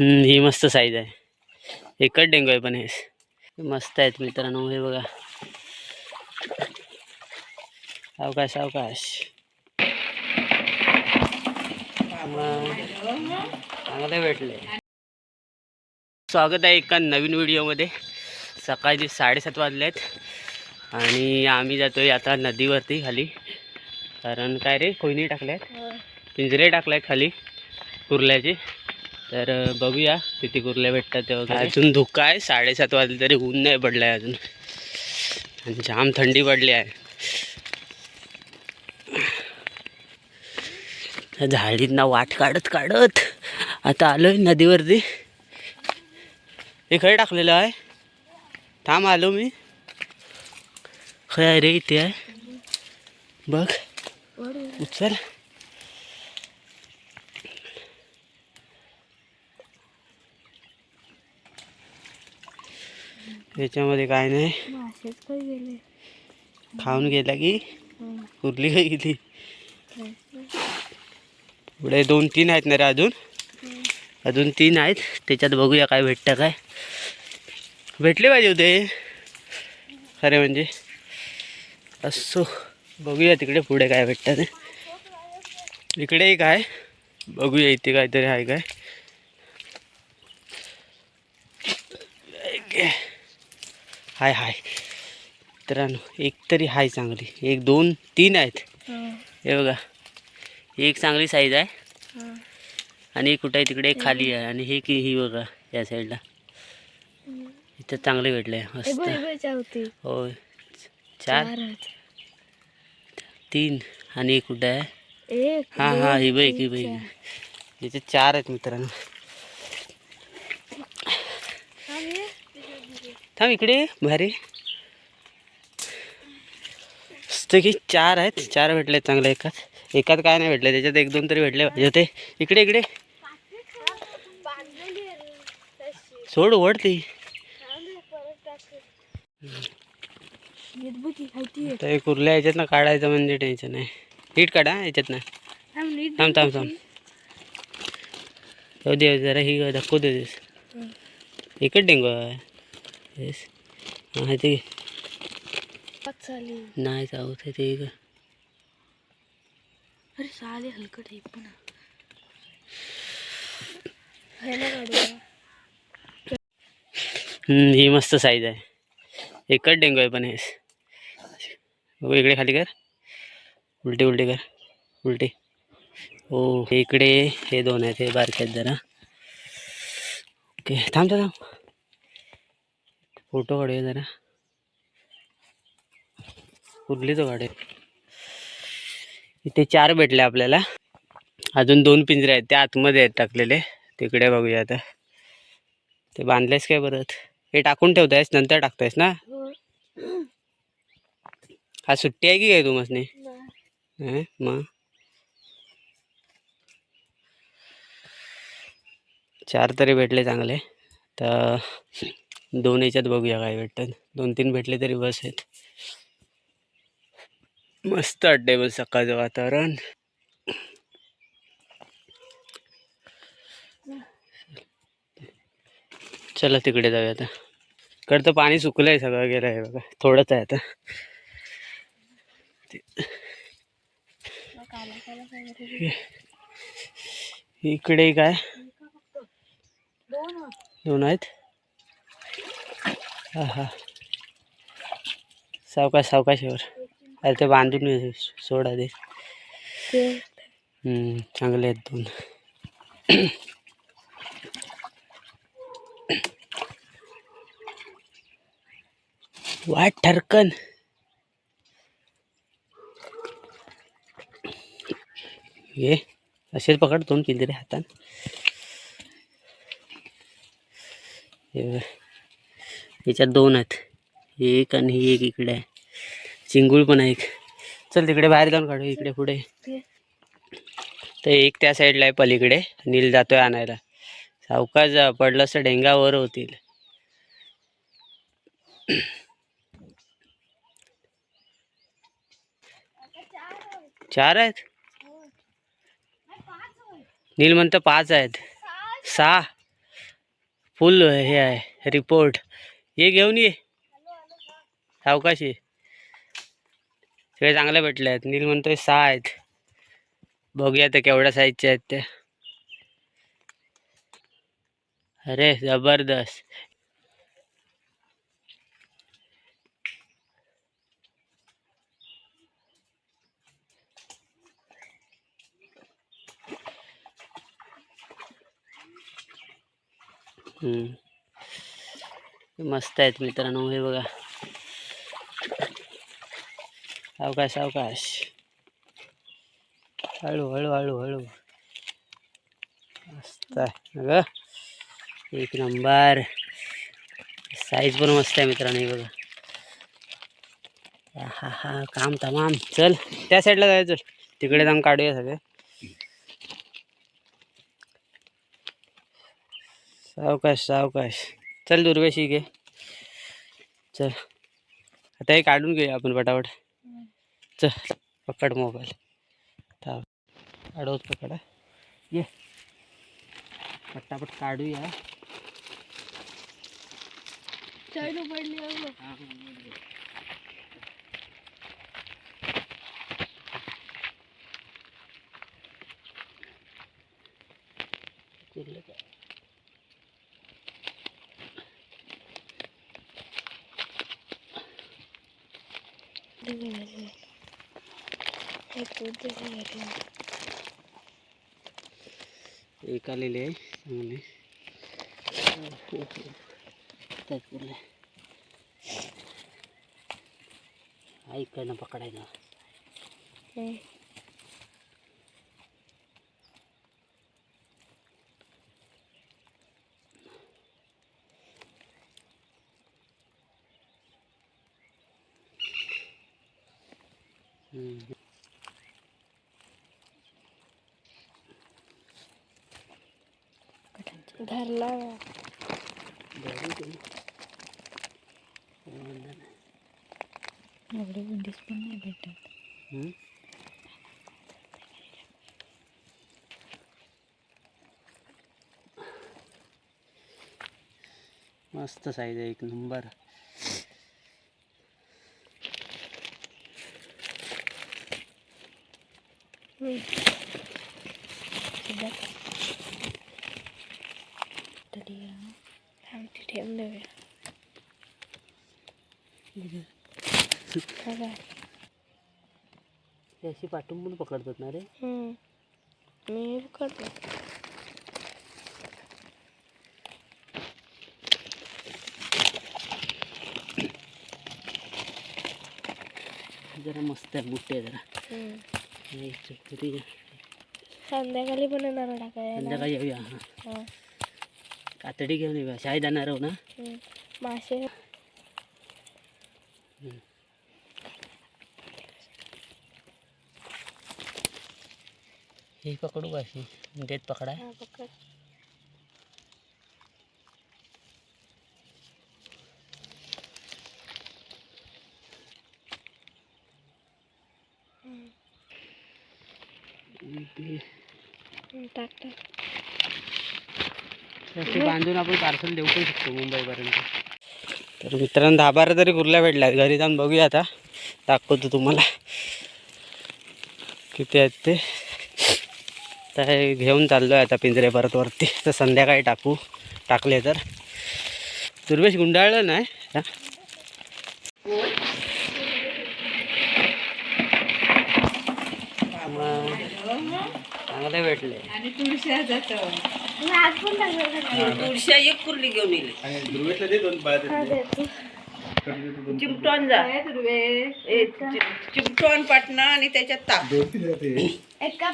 हम्म, ही मस्त साईज आहे. एकच डेंगू आहे पण हे. मस्त आहेत मित्रांनो हे बघा. अवकाश अवकाश. चांगले भेटले. स्वागत आहे एका नवीन व्हिडिओमध्ये सकाळचे साडेसात वाजले आहेत आणि आम्ही जातोय आता नदीवरती खाली. कारण काय रे कोयनी टाकल्यात. पिंजरे टाकल्यात खाली. कुर्ल्याचे. तर बघूया किती कुर्ल्या भेटतात ते वगैरे. अजून धुका आहे साडेसात वाजले तरी ऊन नाही पडलं आहे अजून. आणि जाम थंडी पडली आहे. त्या झाडींना वाट काढत काढत आता आलोय नदीवरती. हे खरं टाकलेलं आहे. थांब आलो मी. खरं आहे रे इथे आहे. बघ. उचल. याच्यामध्ये काय नाही. खाऊन गेला की कुर्ली काय गेली पुढे दोन तीन आहेत ना रे अजून? अजून तीन आहेत. त्याच्यात बघूया काय भेटतं काय. भेटले पाहिजे होते. खरे म्हणजे. असो बघूया तिकडे पुढे काय भेटतं ते. इकडे एक आहे. बघूया इथे काहीतरी आहे काय. हाय हाय. मित्रांनो एक तरी हाय चांगली. एक दोन तीन आहेत. हे बघा. ही एक चांगली साईज आहे. आणि कुठं आहे? तिकडे खाली आहे. आणि हे की ही बघा या साईडला इथं चांगले भेटले. मस्त. होय. चार. तीन. आणि एक कुठं आहे? हां हां ही बाईक ही बाईक इथे चार आहेत मित्रांनो. थांब इकडे भारी. की चार आहेत चार भेटले चांगले एकात. एकात काय नाही भेटले त्याच्यात एक दोन तरी भेटले पाहिजे होते. इकडे इकडे. सोड ओढती. तर एक कुर्ल्या याच्यात ना काढायचं म्हणजे टेन्शन आहे नीट काढा याच्यात ना. थांब थांब थांब. जाऊ दे जरा ही धक्को दे. इकडे डेंगू आहे. येस हां ते नाही जाऊ ते ते. अरे साले हलकट एक पण. ही मस्त साईज आहे. एकच डेंगू आहे पण हे. बघू इकडे खाली कर. उलटी उलटी कर. उलटी. हो इकडे हे दोन आहेत हे बारके आहेत जरा. ओके थांब थांब थांब. फोटो काढूया जरा. तो काढे इथे चार भेटले आपल्याला. अजून दोन पिंजरे आहेत ते आतमध्ये आहेत टाकलेले. तिकडे बघूया आता. ते बांधलेस काय परत? हे टाकून ठेवतायस नंतर टाकतायस ना? हा सुट्टी आहे की काय तू मसने हं? मग? चार तरी भेटले चांगले. तर दोन याच्यात बघूया काय भेटतात. दोन तीन भेटले तरी बस आहेत. मस्त वाटतंय बस सकाळचं वातावरण. चला तिकडे जाऊया आता. इकडं तर पाणी सुकलंय सगळं गेलं आहे बघा. थोडंच आहे आता. इकडे काय? दोन आहेत. हा हा. सावकाश सावकाशावर अरे ते बांधून सोडा दे चांगले आहेत दोन. वाट ठरकन. ये असेच पकड दोन पिंजरे रे हातान. याच्यात दोन आहेत. एक आणि ही एक इकडे आहे. चिंगूळ पण आहे एक. चल तिकडे बाहेर जाऊन काढू इकडे पुढे. तर एक त्या साईडला आहे पलीकडे. नील जातोय आणायला. सावकाश जा, पडलं असं डेंगावर होतील. चार आहेत? नील म्हणतं पाच आहेत. सहा. फुल हे आहे. रिपोर्ट. ये घेऊन ये. सावकाशी सगळे चांगले भेटले आहेत. नील म्हणतोय सहा आहेत. बघूया तर केवढ्या साईजचे आहेत ते. अरे जबरदस्त. हम्म. मस्त आहेत मित्रांनो हे बघा. सावकाश अवकाश. हळू हळू हळू हळू. मस्त आहे. बघ एक नंबर. साईज पण मस्त आहे मित्रांनो हे बघा. हा हा काम तमाम. चल त्या साईडला जायचं तिकडे जाऊन काढूया सगळे. सावकाश सावकाश चल दुर्वेशी घे चल आता हे काढून घेऊया आपण पटापट चल पकड मोबाईल अडवत पकड. ये पटापट काढूया दे बघा, दे. हे तू दे बघा, दे. एक आलेले आहे चांगले त्यात पूर्ण हा इकडनं पकडायचं हम्म. हम्म. धरला. एवढे बुंदीस पण नाही भेटत. मस्त साईज आहे एक नंबर सध्या तरी आमची ठेवून देऊया बघा. हे अशी पाठवून पण पकडतात ना रे हम्म. मी करतो जरा मस्त आहे मोठे आहे जरा. हम्म. हे चुकरी संध्याकाळी पण येणार टाकायला संध्याकाळी येऊया हां. हा. कातडी घेऊन येऊया. शाळेत जाणार आहो ना? हम्म. मासे. ही पकडू का अशी? देत पकडा. हा बांधून आपण पार्सल देऊ पण शकतो मुंबईपर्यंत. तर मित्रांनो दहा बारा तरी कुर्ल्या भेटल्या. घरी जाऊन बघूया आता. दाखवतो तुम्हाला. किती आहेत ते. तर हे घेऊन चाललो आहे आता पिंजरे परत वरती. तर संध्याकाळी टाकू. टाकले तर. दुर्वेश गुंडाळलं नाही? हा? चांगले भेटले. आणि तुळशा एक कुर्ली घेऊन येईल. चिमटॉन जा. चिमटॉन पाटणा आणि त्याच्यात ताक एका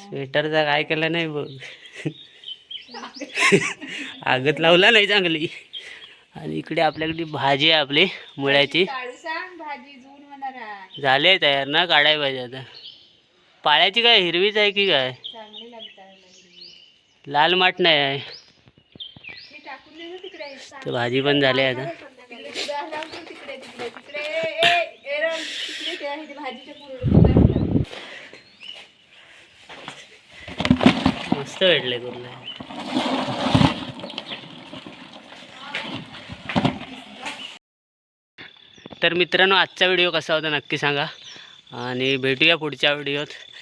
स्वेटरचा काय केलं नाही बघ. आगत लावला नाही चांगली. आणि इकडे आपल्याकडे भाजी आहे आपली मुळ्याची. झाले तयार ना काढाय पाहिजे आता. पाळ्याची काय हिरवीच आहे की काय? लाल माठ नाही आहे. तर भाजी पण झाली आता. मस्त भेटले कुर्ले तर मित्रांनो आजचा व्हिडिओ कसा होता नक्की सांगा. आणि भेटूया पुढच्या व्हिडिओत.